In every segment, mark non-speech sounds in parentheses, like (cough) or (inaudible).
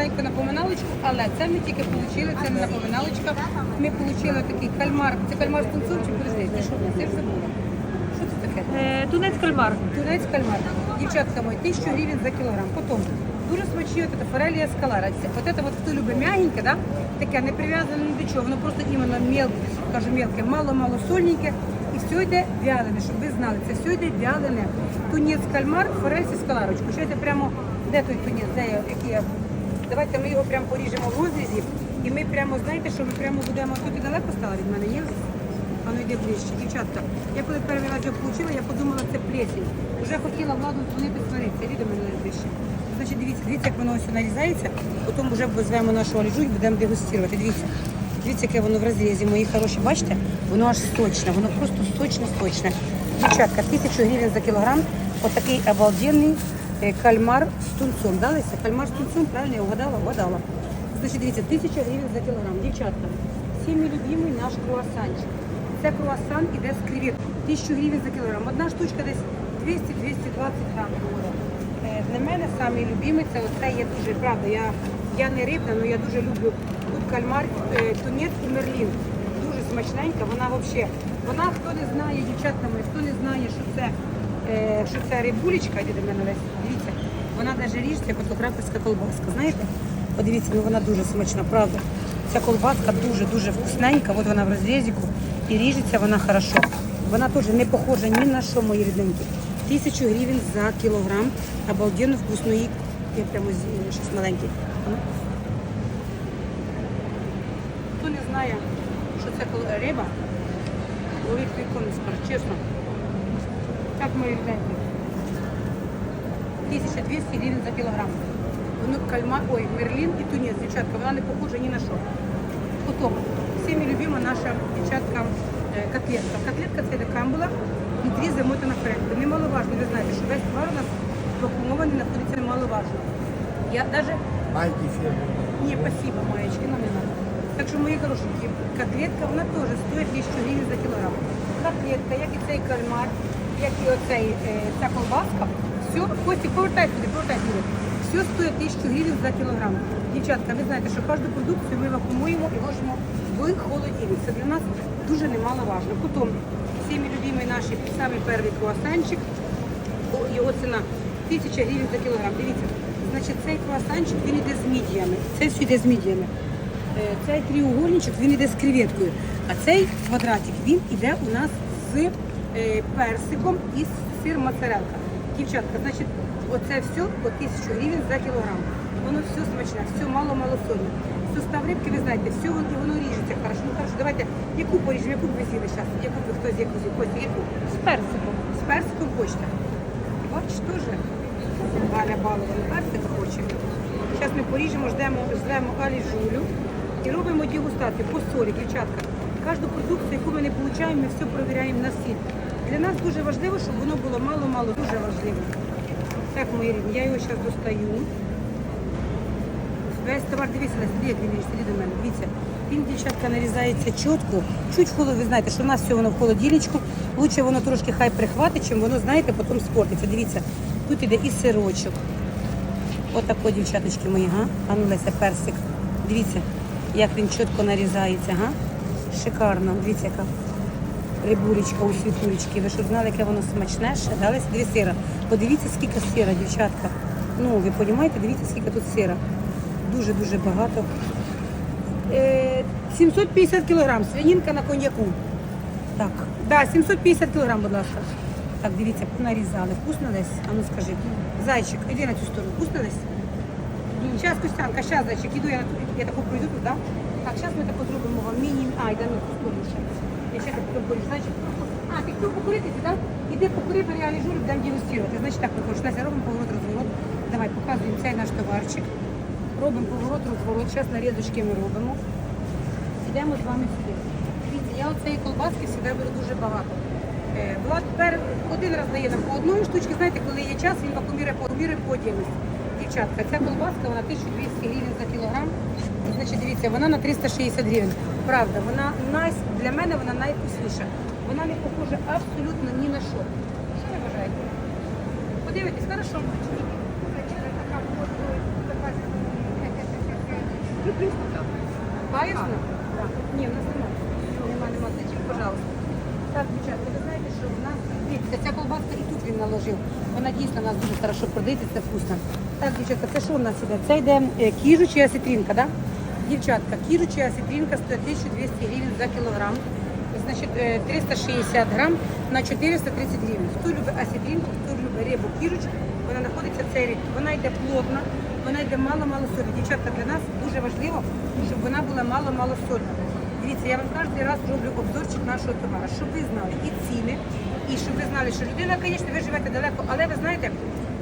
маленьку напоминалочку, але це ми тільки отримали, це не напоминалочка. Ми отримали такий кальмар. Це кальмар з тунцом чи перезрізь? Ти що в нас? Я. Що це таке? Е, Тунець кальмар. Тунець кальмар. Дівчатка мої, 1000 гривень за кілограм. Потім дуже смачні от це форелія скалара. Це, от це от, хто любить м'ягеньке, да? таке не прив'язане ні до чого, воно просто іменно мелке, кажу мелке, мало-мало сольненьке. І все йде вялене, щоб ви знали, це все йде вялене. Тунець кальмар, форель зі скаларочку. Що це прямо, де той тунець, де я, який я? Давайте ми його прямо поріжемо в розрізі. І ми прямо, знаєте, що ми прямо будемо, тут і далеко стало від мене? А ну йде ближче, дівчатка. Я коли перший раз його отримала, я подумала, це плесень. Уже хотіла владу дзвонити сваритися. До мене ближче. Значить, дивіться, дивіться, як воно ось нарізається, потім вже візьмемо нашу аліжу і будемо дегустувати. Дивіться. Дивіться, яке воно в розрізі, мої хороші, бачите? Воно аж сочне, воно просто сочне-сочне. Дівчатка, тисячу гривень за кілограм. Отакий обалденний кальмар з тунцом. Далися? Кальмар з тунцом, правильно я угадала? Угадала. Значить, дивіться, тисяча гривень за кілограм. Дівчатка, всіми любимий наш круасанчик. Це круасан іде з креветкою. Тисячу гривень за кілограм. Одна штучка десь 200-220 грам. Е, Для мене самий любимий це оце є дуже правда. Я, я не рибна, але я дуже люблю тут кальмар, е, тунець і мерлін. Дуже смачненька. Вона взагалі, вона хто не знає, дівчатка хто не знає, що це, е, що це рибулечка, до мене Лесь, дивіться, вона навіть ріжеться, як от краківська колбаска. Знаєте? Подивіться, ну вона дуже смачна, правда. Ця колбаска дуже-дуже вкусненька, от вона в розрізіку і ріжеться вона хорошо. Вона теж не похожа ні на що, мої рідненькі. Тисячу гривень за кілограм. Обалденно вкусної. Я прямо з щось маленьке. Хто не знає, що це риба, ловить ніколи не чесно. Так мої рідненькі. 1200 гривень за кілограм. Воно кальма, ой, мерлін і тунець, дівчатка, вона не похожа ні на що. Потім, всіми любима наша дівчатка е, котлетка. Котлетка це така була, внутрі замотана френка. Немаловажно, ви знаєте, що весь товар у нас вакуумований, знаходиться немаловажно. Я навіть Майки фирмы. ні, спасибо, маєчки, нам не надо. Так що, мої хорошенькі, котлетка, вона теж стоїть 1000 гривень за кілограм. Котлетка, як і цей кальмар, як і оцей, е, ця колбаска, все, Кості, повертай сюди, повертай сюди. Все стоїть 1000 гривень за кілограм. Дівчатка, ви знаєте, що кожну продукцію ми вакуумуємо і ложимо в холодильник. Це для нас дуже немаловажно. Потім, всіми любимий наш самий перший круасанчик, його ціна 1000 гривень за кілограм. Дивіться, значить цей круасанчик він іде з мідіями. Цей все йде з мідіями. Е, Цей треугольничок він іде з креветкою. А цей квадратик він іде у нас з персиком і сир моцарелка. Дівчатка, значить, оце все по 1000 гривень за кілограм. Воно все смачне, все мало-мало сольне. Сустав рибки, ви знаєте, все воно, воно ріжеться хорошо. Ну хорошо, давайте, яку поріжемо, яку б ви з'їли зараз? Яку б ви хтось яку з'їв? Костя, яку? З персиком. З персиком хочете? Бачиш, теж Галя балована персик хоче. Зараз ми поріжемо, ждемо, ждемо Алі Жулю і робимо дегустацію по солі, дівчатка. Кожну продукцію, яку ми не отримуємо, ми все перевіряємо на сіль. Для нас дуже важливо, щоб воно було мало-мало, дуже важливо. Так, мої рідні, я його зараз достаю. Весь товар, дивіться, він ріжеться, до мене, дивіться. Він, дівчатка, нарізається чітко, чуть холод, ви знаєте, що в нас все воно в холодильничку. Лучше воно трошки хай прихватить, чим воно, знаєте, потім спортиться. Дивіться, тут іде і сирочок. Отако, дівчаточки мої, га? А ну, Леся, персик. Дивіться, як він чітко нарізається, га? Шикарно. Дивіться, яка рибулечка у світулечки. Ви що знали, яке воно смачне? ще? Да, Леся? Дві сира. Подивіться, скільки сира, дівчатка. Ну, ви розумієте, дивіться, скільки тут сира. Дуже-дуже багато. Е, 750 кілограм, свининка на коньяку. Так, да, 750 кілограм, будь ласка. Так, дивіться, нарізали. Вкусно десь? А ну скажи. Зайчик, іди на цю сторону. Вкусно десь? Зараз, Костянка, зараз, зайчик, іду, я, я таку пройду тут, да? Так, зараз ми таку зробимо вам міні... А, йде на ще. Я ще так покурю, зайчик. А, ти хотів покурити, так? Іди покури, бери, я лежу, будемо дегустувати. Значить так, виходить, Леся, робимо поворот, розворот. Давай, показуємо цей наш товарчик. Робимо поворот, розворот. Зараз нарізочки ми робимо. Йдемо з вами сюди. Дивіться, я оцеї колбаски завжди беру дуже багато. Е, Влад пер один раз дає нам по одної штучки, знаєте, коли є час, він вакуумірує по вакуумірує по. Дівчатка, ця колбаска, вона 1200 гривень за кілограм. І, значить, дивіться, вона на 360 гривень. Правда, вона най... для мене вона найвкусніша. Вона не похожа абсолютно ні на що. Що ви вважаєте? Подивитесь, хорошо. Паюсно? Так. Ні, в нас немає. Нема, нема. Зайчик, пожалуйста. Так, дівчатка, ви знаєте, що в нас дивіться, ця колбаска і тут він наложив. Вона дійсно у нас дуже хорошо продається, це вкусно. Так, дівчатка, це що у нас іде? Це йде е, кіжуча осетрінка, да? Дівчатка, кіжуча осетрінка стоїть 1200 гривень за кілограм. Значить, е, 360 грам на 430 гривень. Хто любить осетрінку, хто любить рибу кіжуч, вона знаходиться в цей рік. Вона йде плотна, вона йде мало-мало солі. Дівчатка, для нас дуже важливо, щоб вона була мало-мало сольна. Дивіться, я вам кожен раз роблю обзорчик нашого товару, щоб ви знали і ціни, і щоб ви знали, що людина, звісно, ви живете далеко, але ви знаєте,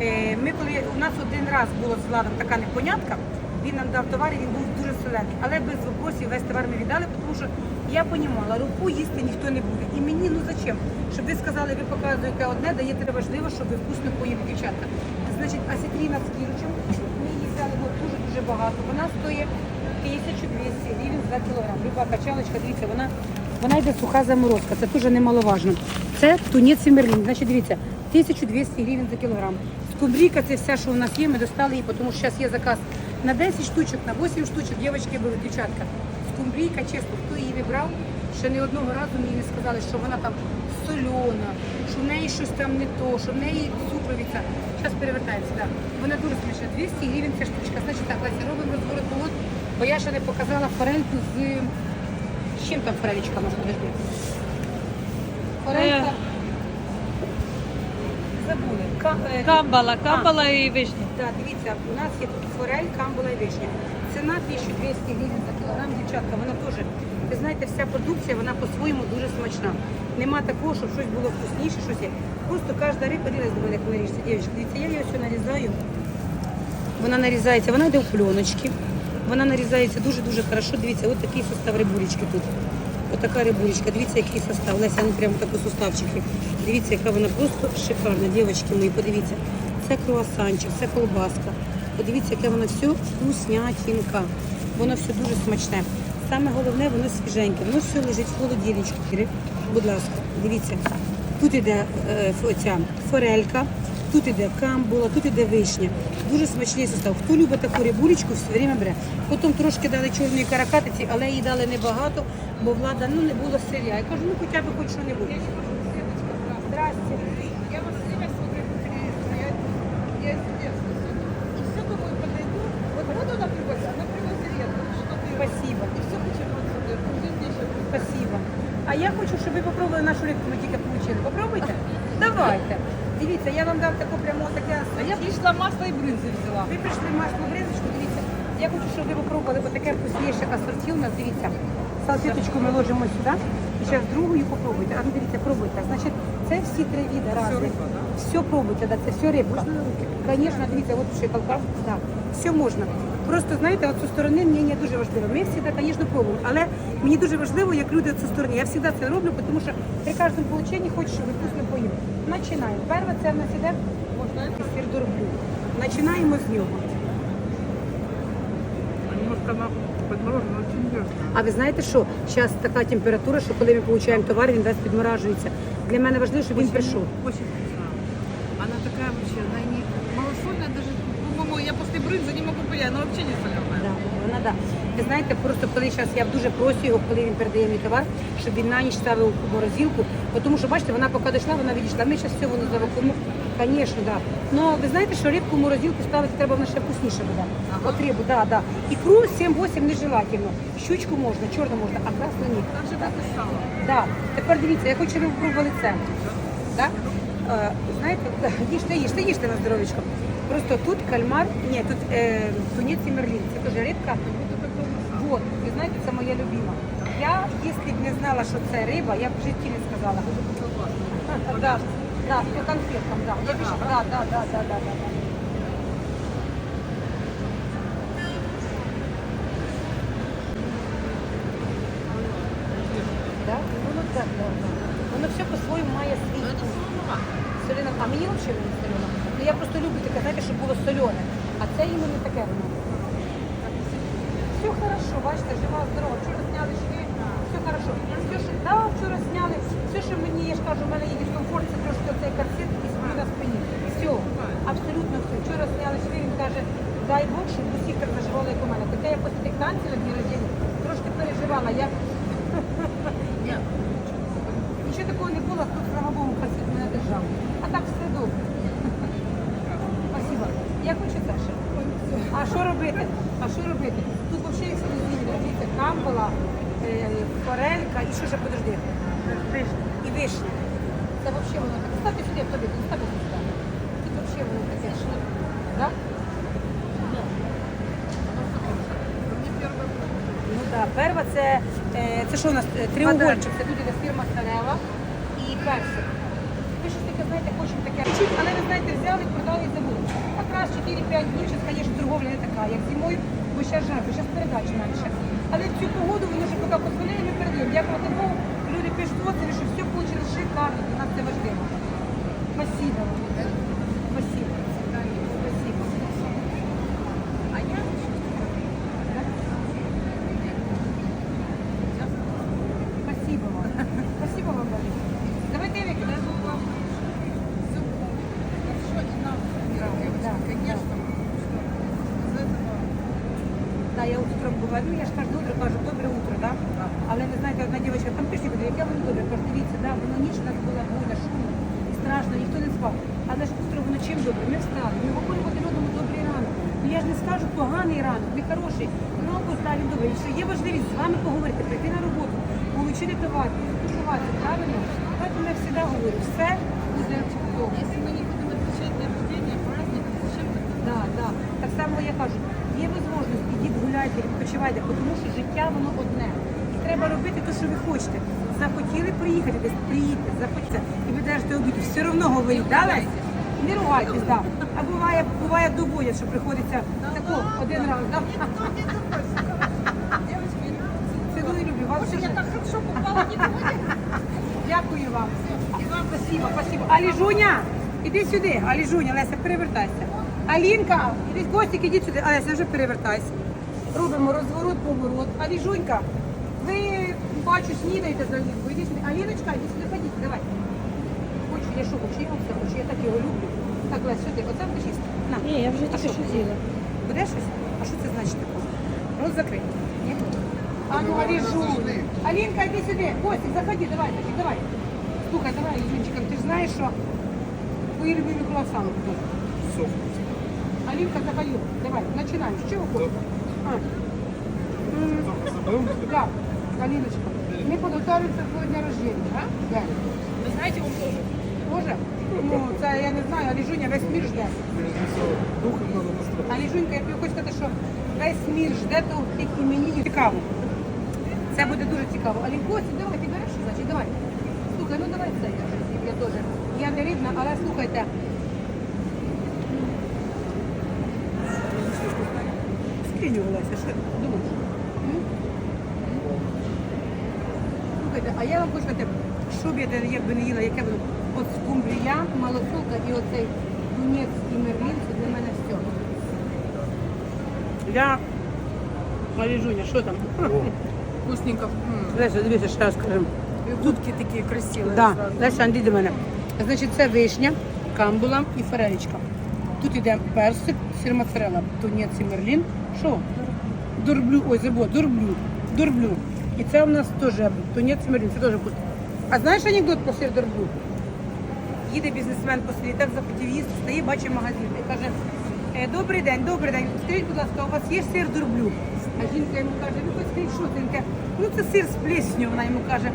е, ми коли у нас один раз було з владом така непонятка, він нам дав товар, і він був дуже солений. Але без вопросів весь товар ми віддали, тому що я понімала, руку їсти ніхто не буде. І мені ну зачем? Щоб ви сказали, ви показуєте одне, даєте важливо, щоб ви вкусно поїли дівчатка. Значить, асітріна з кіручем, ми її взяли от дуже дуже багато. Вона стоїть 1200 гривень за кілограм. Люба качалочка, дивіться, вона, вона йде суха заморозка, це дуже немаловажно. Це тунець і мерлін. Значить, дивіться, 1200 гривень за кілограм. Скумбрійка це все, що у нас є, ми достали її, тому що зараз є заказ на 10 штучок, на 8 штучок, дівчатки були, дівчатка. Скумбрійка, чесно, хто її не брав, ще не одного разу мені не сказали, що вона там сольона, що в неї щось там не то, що в неї супровіця. Зараз перевертається, так. Вона дуже смачна. 200 гривень ця штучка. Значить так, Леся, робимо розворот болот, бо я ще не показала форельку з... з чим там форелечка може подожди? Форелька. Забули. Ка- е, Камбала, камбала і вишня. так, дивіться, у нас є тут форель, камбула і вишня. Ціна 1200 гривень за кілограм, дівчатка, вона теж, ви знаєте, вся продукція, вона по-своєму дуже смачна. Нема такого, щоб щось було вкусніше, щось є. Просто кожна риба дивилась до мене, як наріжеться. Дівчатка, дивіться, я її все нарізаю. Вона нарізається, вона йде в пленочки. Вона нарізається дуже-дуже хорошо. Дивіться, от такий состав рибулечки тут. Отака рибулечка, дивіться, який состав. Леся, ну прямо такі суставчики. Дивіться, яка вона просто шикарна, дівчатки мої, подивіться. Це круасанчик, це колбаска. Подивіться, яке воно все вкуснятінка. Воно все дуже смачне. Саме головне, воно свіженьке. Воно все лежить в холодильничку. Будь ласка, дивіться. Тут іде е, оця форелька, тут іде камбула, тут іде вишня. Дуже смачний состав. Хто любить таку рибулечку, все время бере. Потім трошки дали чорної каракатиці, але її дали небагато, бо влада ну, не було сиря. Я кажу, ну хоча б хоч що-небудь. Здрасте. Я вас все время смотрю по телевизору, я, я из детства смотрю. И все думаю, подойду. Вот вот она привозит, она привозит редко, что-то и Спасибо. И все почему отсюда. Ну, здесь еще Спасибо. А я хочу, щоб ви попробували нашу рибку, ми тільки получили. Попробуйте? Давайте. Дивіться, я вам дам таку прямо таке. А я прийшла масло і бринзи взяла. Ви прийшли масло бризочку, дивіться. Я хочу, щоб ви попробували, бо таке вкусніше асорті у нас, дивіться. Салфеточку ми ложимо сюди. Зараз другою попробуйте. А ну дивіться, пробуйте. Значить, це всі три види разні. Все пробуйте, да, це все рибка. Звісно, дивіться, от шикалка. Да. Все можна. Просто знаєте, от зі сторони мені не дуже важливо. Ми завжди, звісно, пробуємо. Але мені дуже важливо, як люди зі сторони. Я завжди це роблю, тому що при кожному полученні хочу, щоб вкусно поїли. Починаємо. Перше це в нас іде это? Починаємо з нього. Немножко очень нежная. А ви знаєте, що зараз така температура, що коли ми отримуємо товар, він весь підморажується. Для мене важливо, щоб він прийшов. Очень вкусная. Она такая вообще, она не малосольная даже, по-моему, я после брынзы не могу понять, она вообще не соленая. Да, вона да. Ви знаєте, просто коли зараз я дуже просю його, коли він передає мій товар, щоб він на ніч ставив у морозилку, бо тому що бачите, вона поки дійшла, вона відійшла. Ми зараз все воно завакуємо. Звісно, да. Ну ви знаєте, що рибку в морозилку ставити треба вона ще вкусніше буде. От рибу, да, да. Ікру 7-8 нежелательно. Щучку можна, чорну можна, а красну ні. Так же, как и сало. Да. Тепер дивіться, я хочу, щоб ви пробували це. Так? Е, знаєте, їжте, (laughs) їжте, їжте на здоров'ячко. Просто тут кальмар, ні, тут е, тунець і мерлін. Це теж рибка. Вот, ви знаєте, це моя любима. Я, якщо б не знала, що це риба, я б в житті не сказала. (laughs) Да, да, по конфеткам, да. Я да, да, да, да, да, да. да. Так, да, да. Воно все по-своєму має свій. Солена, а мені взагалі не. Ну я просто люблю таке, знаєте, щоб було солене. А це іменно таке воно. Все хорошо, бачите, жива, здорова. Вчора зняли шви, все хорошо. Все, що, да, вчора зняли, все, що мені, я ж кажу, в мене є дискомфорт, це трошки оцей корсет і сплю на спині. Все, абсолютно все. Вчора зняли шви, він каже, дай Бог, щоб усі так заживали, як у мене. Таке я після тих танців на дні рождення трошки переживала. Я... (laughs) (laughs) Нічого такого не було, тут, слава Богу, просить мене держав. А так все добре. (laughs) Спасибо. Я хочу теж. А що робити? А що робити? Тут взагалі ексклюзивно. Дивіться, камбала, е, форелька і що ще подожди? Вишня. Це взагалі воно таке. Ставте сюди, тобі, ставте сюди. Тут взагалі воно таке. Да? Ну так, перва це, е, це що у нас? Е, Треугольчик. Це буде фірма Старева і персик. Ви щось таке, знаєте, хочемо таке але ви знаєте, взяли, продали і забули. Якраз 4-5 днів, зараз, звісно, торговля не така, як зимою, бо зараз жарко, зараз передача менше. Але в цю погоду воно вже поки позволяє, ми передаємо. Дякувати Богу, люди пишуть, от, що все шикарно, для нас це важливо. Спасибо. Спасибо. А я Спасибо вам. Спасибо вам большое. Давайте я викину. хорошо и нам собираем. Да, конечно. Из этого Да, я утром говорю, я ж кожне утро кажу, добре утро, да? Але ви знаєте, одна дівчинка там пише, куди, яке воно добре. Кажу, дивіться, да, воно ніч у нас була буря, шумно, страшно, ніхто не спав. Але ж утро воно чим добре? Ми встали, ми говоримо один одному добрий ранок. Ну я ж не скажу поганий ранок, не хороший. Поставі добре. І що є важливість з вами поговорити, прийти на роботу, отримати товар, купувати, правильно? Так я завжди говорю, все буде добре. Если мы не будем отвечать на рождение, праздник, зачем? Да, да. Так само я кажу, є можливість, ідіть гуляйте, відпочивайте, тому що життя воно одне. І треба робити те, що ви хочете. Захотіли приїхати десь, приїдьте, захотіли, і ви держите обід, все одно говоріть, да, Лесь? Не ругайтесь, да. А буває, буває доводять, що приходиться тако один раз, да? Цілую люблю, вас я так хорошо попала, не. Дякую вам. І вам спасибо, спасибо. Аліжуня, іди сюди. Аліжуня, Леся, перевертайся. Алінка, іди, Костік, іди сюди. Леся, вже перевертайся. Робимо розворот, поворот. Аліжунька, ви, бачу, снідаєте за Алінку. Іди сюди. Аліночка, іди сюди, ходіть, давай. Хочу, я що хочу, я вам все хочу, я так його люблю. Так, Лесь, що ти? Оце будеш їсти? На. Ні, я вже А тільки що? що з'їла. Буде щось? А що це значить таке? Рот закрий. Ні? А ну, Аліжуня. Алінка, іди сюди. Костік, заходи, давай, тоді, давай. Слухай, давай, Алінчика, ти ж знаєш, що твої любимі круасани. Алінка, заходи. Давай, починаємо. З чого хочеш? А. М, Так, Аліночка, ми підготовимося до твого дня рождения, а? Да. Вы знаете, он тоже. Може? Ну, це я не знаю, Аліжуня весь мір жде. Духом я тобі хочу сказати, що весь мір жде того тих іменів. Цікаво. Це буде дуже цікаво. Алінкосі, давай, ти береш, значить, давай. Слухай, ну давай це я теж. Я не рибна, але слухайте. Його, що думаєш? Слухайте, а я вам хочу сказати, що б я якби не їла, яке. От скумбрія, малосолка і оцей тунець і мерлін, це для мене все. Я Аліжуня, що там? Вкусненько. Леся, дивіться, ще раз скажу. Губки такие красивые. Да, сразу. Леся, Андрій до мене. Значить, це вишня, камбула і форелечка. Тут іде персик, сир моцарелла, тунець і мерлін. Що? Дурблю, ой, забула, дурблю, дурблю. І це у нас теж тунець і мерлін, це теж вкусно. А знаєш анекдот про сир дурблю? Їде бізнесмен по селі, так захотів їсти, стає, бачить магазин і каже, «Е, добрий день, добрий день, скажіть, будь ласка, у вас є сир дурблю? А жінка йому каже, ви хоч скажіть, що це? Він каже, ну це сир з плесню. Вона йому каже,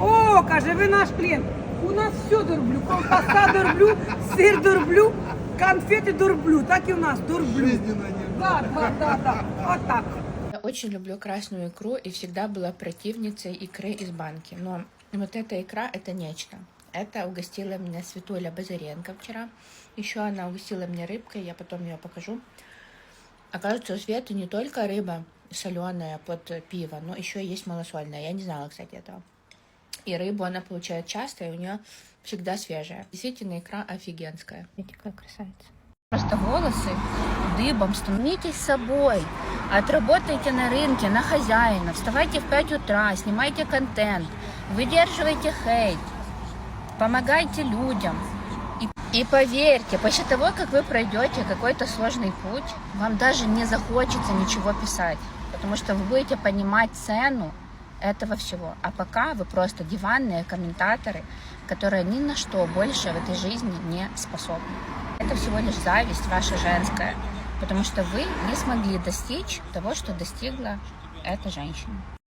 о, каже, ви наш клієнт. У нас все дурблю, ковбаса дурблю, сир дурблю, конфети дурблю. Так і у нас дурблю. Жизненно не Так, так, так, так. Отак. Я очень люблю красную икру и всегда была противницей икры из банки. Но вот эта икра это нечто. Это угостила меня Светуля Базаренко вчера. Еще она угостила меня рыбкой, я потом ее покажу. Оказывается, у Светы не только рыба соленая под пиво, но еще есть малосольная. Я не знала, кстати, этого. И рыбу она получает часто, и у нее всегда свежая. Действительно, икра офигенская. Видите, какая красавица. Просто волосы дыбом. Становитесь собой. Отработайте на рынке, на хозяина. Вставайте в 5 утра, снимайте контент. Выдерживайте хейт. Помогайте людям. И И поверьте, после того, как вы пройдете какой-то сложный путь, вам даже не захочется ничего писать, потому что вы будете понимать цену этого всего. А пока вы просто диванные комментаторы, которые ни на что больше в этой жизни не способны. Это всего лишь зависть ваша женская, потому что вы не смогли достичь того, что достигла эта женщина.